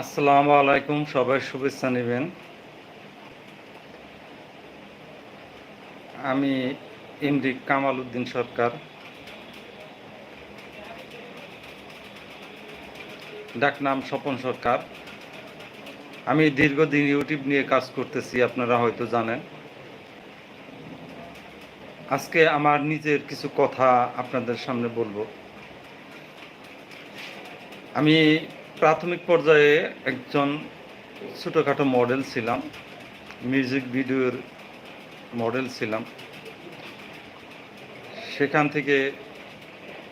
আসসালামু আলাইকুম, সবাই শুভেচ্ছা নেবেন। আমি এমডি কামাল উদ্দিন সরকার। ডাকনাম স্বপন সরকার। আমি দীর্ঘদিন ইউটিউব নিয়ে কাজ করতেছি, আপনারা হয়তো জানেন। আজকে আমার নিজের কিছু কথা আপনাদের সামনে বলব। আমি প্রাথমিক পর্যায়ে একজন ছোটোখাটো মডেল ছিলাম, মিউজিক ভিডিওর মডেল ছিলাম। সেখান থেকে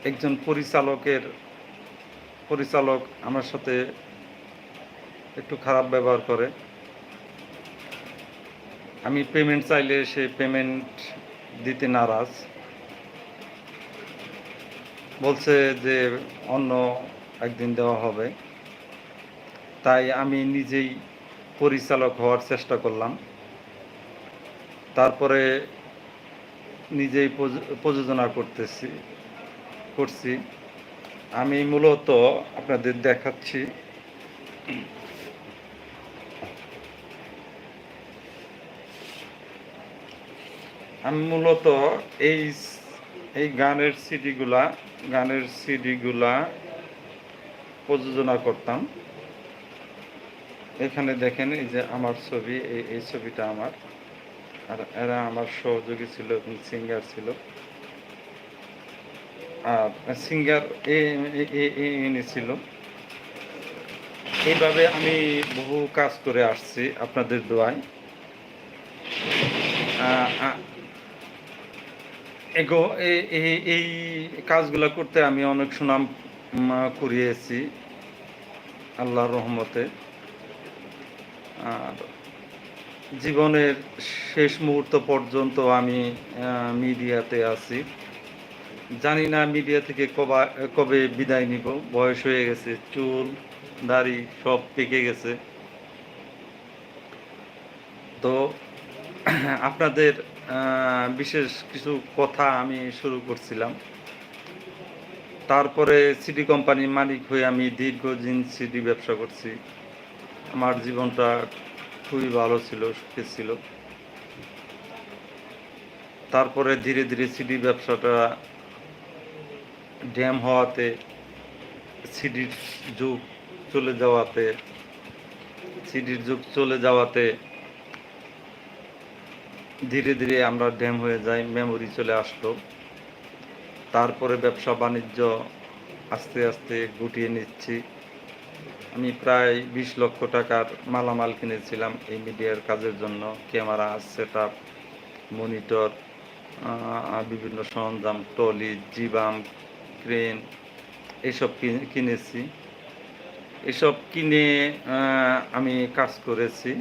একজন পরিচালকের, পরিচালক আমার সাথে একটু খারাপ ব্যবহার করে। আমি পেমেন্ট চাইলে সে পেমেন্ট দিতে নারাজ। বলছে যে অন্য একদিন দেওয়া হবে। তাই আমি নিজেই পরিচালক হওয়ার চেষ্টা করলাম। তারপরে নিজেই প্রযো- প্রযোজনা করতেছি, করছি। আমি মূলত আপনাদের দেখাচ্ছি। আমি মূলত এই এই গানের সিডিগুলা গানের সিডিগুলা প্রযোজনা করতাম। এখানে দেখেন এই যে আমার ছবি এই এই ছবিটা আমার। আর এরা আমার সহযোগী ছিল এবং সিঙ্গার ছিল। আর সিঙ্গার এনে ছিল। এইভাবে আমি বহু কাজ করে আসছি আপনাদের দোয়ায়। এগো এই কাজগুলো করতে আমি অনেক সুনাম উম, কুড়িয়েছি আল্লাহর রহমতে। জীবনের শেষ মুহূর্ত পর্যন্ত আমি মিডিয়াতে আছি। জানি না মিডিয়া থেকে কবা, কবে বিদায় নিব। বয়স হয়ে গেছে, চুল, দাড়ি সব পেকে গেছে। তো আপনাদের বিশেষ কিছু কথা আমি শুরু করছিলাম। তারপরে সিডি কোম্পানির মালিক হয়ে আমি দীর্ঘদিন সিডি ব্যবসা করছি। আমার জীবনটা খুবই ভালো ছিল, সুখে ছিল। তারপরে ধীরে ধীরে সিডি ব্যবসাটা ড্যাম হওয়াতে সিডির যুগ চলে যাওয়াতে সিডির যুগ চলে যাওয়াতে ধীরে ধীরে আমরা ড্যাম হয়ে যাই মেমোরি চলে আসলো। তারপরে ব্যবসা বাণিজ্য আস্তে আস্তে গুটিয়ে নিচ্ছি। আমি প্রায় বিশ লক্ষ টাকার মালামাল কিনেছিলাম এই মিডিয়ার কাজের জন্য। ক্যামেরা সেট মনিটর বিভিন্ন সরঞ্জাম টলি জিবাম, ক্রেন এইসব কিনে- কিনেছি। এসব কিনে আমি কাজ করেছি।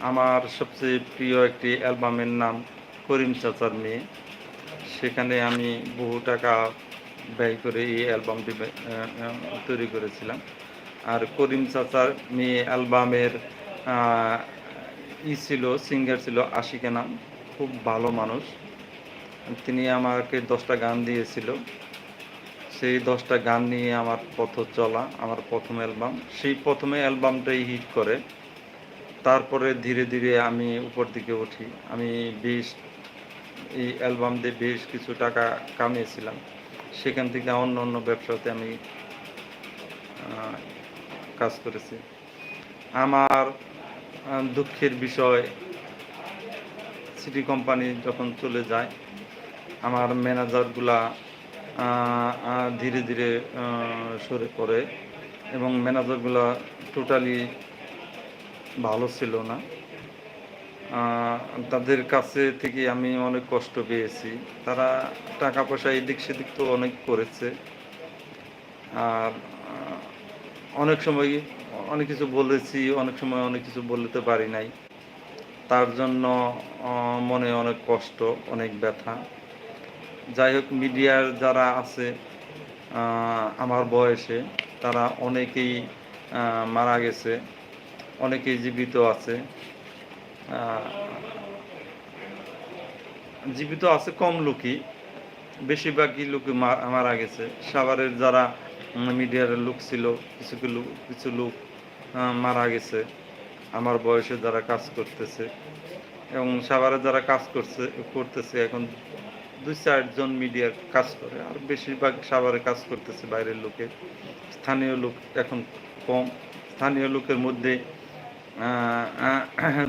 আমার সবচেয়ে প্রিয় একটি অ্যালবামের নাম করিম চাচার মেয়ে। সেখানে আমি বহু টাকা ব্যয় করে এই অ্যালবামটি তৈরি করেছিলাম। আর করিম চাচার মেয়ে অ্যালবামের ই ছিল সিঙ্গার ছিল আশিকা নাম। খুব ভালো মানুষ। তিনি আমাকে দশটা গান দিয়েছিল। সেই দশটা গান নিয়ে আমার পথ চলা, আমার প্রথম অ্যালবাম। সেই প্রথমে অ্যালবামটাই হিট করে। তারপরে ধীরে ধীরে আমি উপর দিকে উঠি। আমি বেশ, এই অ্যালবাম দিয়ে বেশ কিছু টাকা কামিয়েছিলাম। সেখান থেকে অন্য অন্য ব্যবসাতে আমি কাজ করেছে। আমার দুঃখের বিষয়, সিটি কোম্পানি যখন চলে যায়, আমার ম্যানেজারগুলা ধীরে ধীরে সরে পড়ে এবং ম্যানেজারগুলা টোটালি ভালো ছিল না। তাদের কাছে থেকে আমি অনেক কষ্ট পেয়েছি। তারা টাকা পয়সা এদিক সেদিক তো অনেক করেছে। আর অনেক সময় অনেক কিছু বলেছি, অনেক সময় অনেক কিছু বলতে পারি নাই। তার জন্য মনে অনেক কষ্ট, অনেক ব্যথা। যাই হোক, মিডিয়ার যারা আছে আমার বয়সে, তারা অনেকেই মারা গেছে, অনেকেই জীবিত আছে। জীবিত আছে কম লোকই, বেশিরভাগই লোক মারা গেছে। সাভারের যারা মিডিয়ার লোক ছিল, কিছু কিছু লোক মারা গেছে। আমার বয়সে যারা কাজ করতেছে এবং সাভারে যারা কাজ করছে, করতেছে, এখন দুই চারজন মিডিয়ার কাজ করে। আর বেশিরভাগ সাভারে কাজ করতেছে বাইরের লোকে। স্থানীয় লোক এখন কম। স্থানীয় লোকের মধ্যে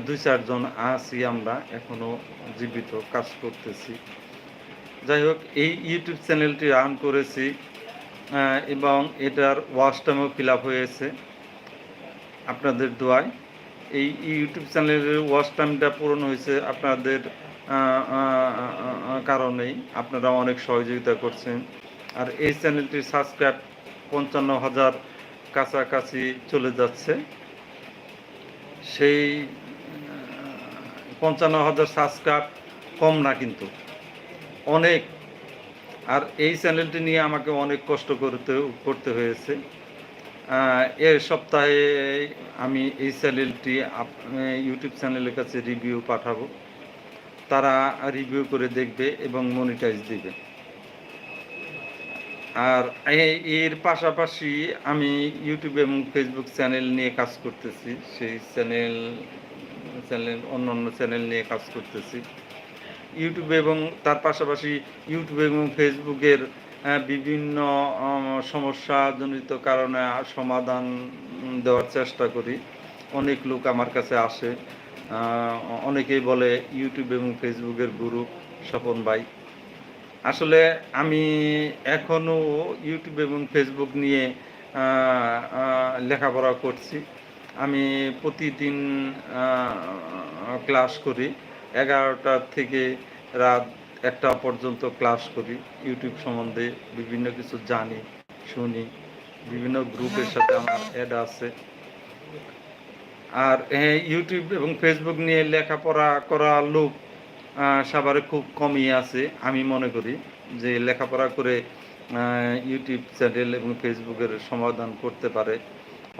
দুই চারজন আছি আমরা এখনও জীবিত, কাজ করতেছি। যাই হোক, এই ইউটিউব চ্যানেলটি রান করেছি। এবং এটার ওয়াচ টাইমও ফিল আপ হয়েছে। আপনাদের দোয়ায়। এই ইউটিউব চ্যানেলের ওয়াচ টাইমটা পূরণ হয়েছে আপনাদের কারণেই। আপনারা অনেক সহযোগিতা করছেন। আর এই চ্যানেলটির সাবস্ক্রাইব পঞ্চান্ন হাজার কাছাকাছি চলে যাচ্ছে। সেই পঞ্চান্ন হাজার সাবস্ক্রাইব কম না কিন্তু। অনেক আর এই চ্যানেলটি নিয়ে আমাকে অনেক কষ্ট করতে করতে হয়েছে। এর সপ্তাহে আমি এই চ্যানেলটি ইউটিউব চ্যানেলের কাছে রিভিউ পাঠাবো। তারা রিভিউ করে দেখবে এবং মনিটাইজ দিবে। আর এ- এর পাশাপাশি আমি ইউটিউব এবং ফেসবুক চ্যানেল নিয়ে কাজ করতেছি। সেই চ্যানেল চ্যানেল অন্য অন্য চ্যানেল নিয়ে কাজ করতেছি। ইউটিউব এবং তার পাশাপাশি ইউটিউব এবং ফেসবুকের বিভিন্ন সমস্যাজনিত কারণে সমাধান দেওয়ার চেষ্টা করি। অনেক লোক আমার কাছে আসে অনেকেই বলে ইউটিউব এবং ফেসবুকের গুরু স্বপন ভাই। আসলে আমি এখনও ইউটিউব এবং ফেসবুক নিয়ে লেখাপড়া করছি। আমি প্রতিদিন ক্লাস করি। এগারোটা থেকে রাত একটা পর্যন্ত ক্লাস করি, ইউটিউব সম্বন্ধে বিভিন্ন কিছু জানি, শুনি, বিভিন্ন গ্রুপের সাথে আমার অ্যাড আছে। আর ইউটিউব এবং ফেসবুক নিয়ে লেখাপড়া করা লোক সাভারে খুব কমই আছে, আমি মনে করি যে লেখাপড়া করে ইউটিউব চ্যানেল এবং ফেসবুকের সমাধান করতে পারে।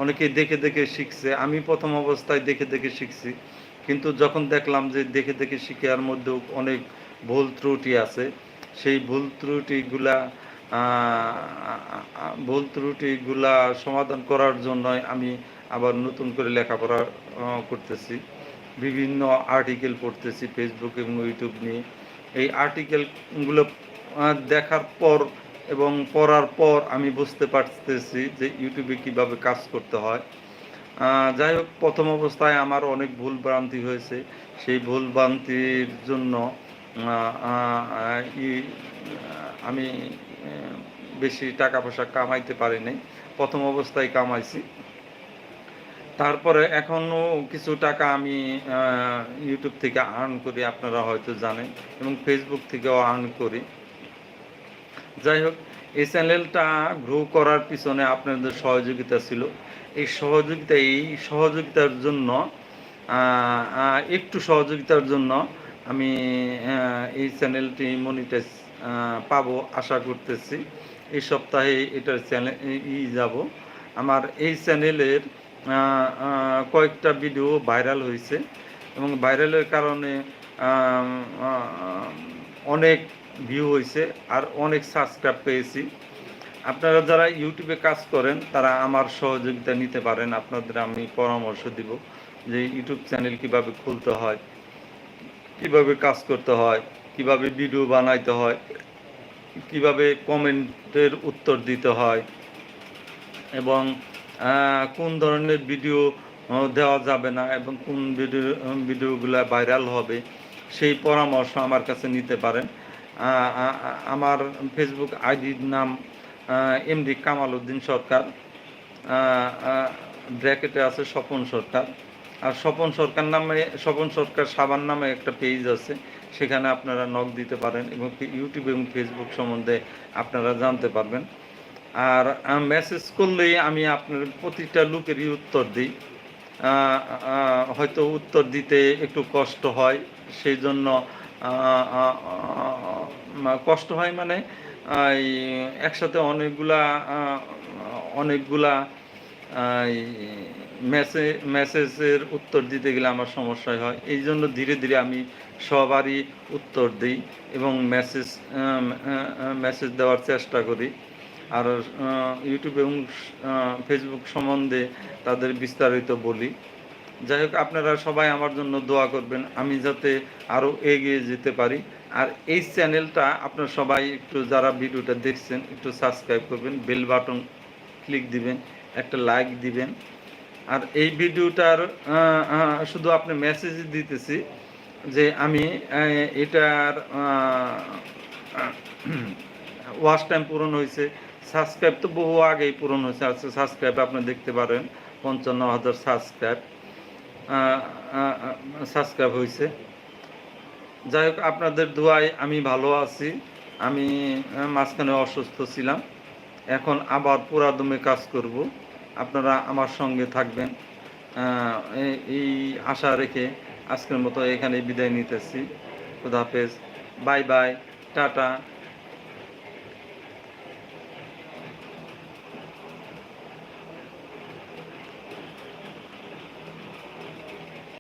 অনেকে দেখে দেখে শিখছে, আমি প্রথম অবস্থায় দেখে দেখে শিখছি। কিন্তু যখন দেখলাম যে দেখে দেখে শিখার মধ্যেও অনেক ভুল ত্রুটি আছে, সেই ভুল ত্রুটিগুলা ভুল ত্রুটিগুলা সমাধান করার জন্যই আমি আবার নতুন করে লেখাপড়া করতেছি। বিভিন্ন আর্টিকেল পড়তেছি ফেসবুক এবং ইউটিউব নিয়ে। এই আর্টিকেলগুলো দেখার পর এবং পড়ার পর আমি বুঝতে পারতেছি যে ইউটিউবে কীভাবে কাজ করতে হয়। যাই হোক প্রথম অবস্থায় আমার অনেক ভুল ভ্রান্তি হয়েছে। সেই ভুল ভ্রান্তির জন্য আমি বেশি টাকা পয়সা কামাইতে পারি নাই প্রথম অবস্থায় কামাইছি। তারপরে এখনও কিছু টাকা আমি ইউটিউব থেকে আর্ন করি, আপনারা হয়তো জানেন, এবং ফেসবুক থেকেও আর্ন করি। যাই হোক এই চ্যানেলটা গ্রো করার পিছনে আপনাদের সহযোগিতা ছিল। এই সহযোগিতা, এই সহযোগিতার জন্য একটু সহযোগিতার জন্য আমি এই চ্যানেলটি মনিটাইজ পাবো আশা করতেছি। এই সপ্তাহে এটার চ্যানেল ই যাব। আমার এই চ্যানেলের কয়েকটা ভিডিও ভাইরাল হয়েছে এবং ভাইরালের কারণে অনেক ভিউ হয়েছে আর অনেক সাবস্ক্রাইব পেয়েছি। আপনারা যারা ইউটিউবে কাজ করেন, তারা আমার সহযোগিতা নিতে পারেন। আপনাদের আমি পরামর্শ দিব যে ইউটিউব চ্যানেল কীভাবে খুলতে হয়, কীভাবে কাজ করতে হয়, কীভাবে ভিডিও বানাইতে হয়, কীভাবে কমেন্টের উত্তর দিতে হয় এবং কোন ধরনের ভিডিও দেওয়া যাবে না এবং কোন ভিডিও, ভিডিওগুলো ভাইরাল হবে, সেই পরামর্শ আমার কাছে নিতে পারেন। আমার ফেসবুক আইডির নাম এমডি কামাল উদ্দিন সরকার ব্র্যাকেটে আছে স্বপন সরকার। আর স্বপন সরকার নামে, স্বপন সরকার সাবান নামে একটা পেজ আছে, সেখানে আপনারা নক দিতে পারেন এবং ইউটিউব এবং ফেসবুক সম্বন্ধে আপনারা জানতে পারবেন। আর মেসেজ করলেই আমি আপনার প্রতিটা লোকেরই উত্তর দিই। হয়তো উত্তর দিতে একটু কষ্ট হয়, সেই জন্য কষ্ট হয় মানে একসাথে অনেকগুলা অনেকগুলা মেসেজ মেসেজের উত্তর দিতে গেলে আমার সমস্যা হয়। এই জন্য ধীরে ধীরে আমি সবারই উত্তর দিই এবং মেসেজ মেসেজ দেওয়ার চেষ্টা করি। আর ইউটিউব এবং ফেসবুক সম্বন্ধে তাদের বিস্তারিত বলি। যাই হোক, আপনারা সবাই আমার জন্য দোয়া করবেন। আমি যাতে আরও এগিয়ে যেতে পারি। আর এই চ্যানেলটা আপনারা সবাই একটু যারা ভিডিওটা দেখছেন, একটু সাবস্ক্রাইব করবেন বেল বাটন ক্লিক দিবেন, একটা লাইক দিবেন। আর এই ভিডিওটার শুধু আপনি মেসেজ দিতেছি যে আমি এটার ওয়াচ টাইম পূরণ হয়েছে। সাবস্ক্রাইব তো বহু আগেই পূরণ হয়েছে, আজকে সাবস্ক্রাইব আপনি দেখতে পারেন। পঞ্চান্ন হাজার সাবস্ক্রাইব সাবস্ক্রাইব হয়েছে। যাই হোক, আপনাদের দোয়ায় আমি ভালো আছি। আমি মাঝখানে অসুস্থ ছিলাম। এখন আবার পুরাদমে কাজ করব। আপনারা আমার সঙ্গে থাকবেন। এই- আশা রেখে আজকের মতো এখানে বিদায় নিতেছি। খুদাফেজ বাই বাই। টাটা।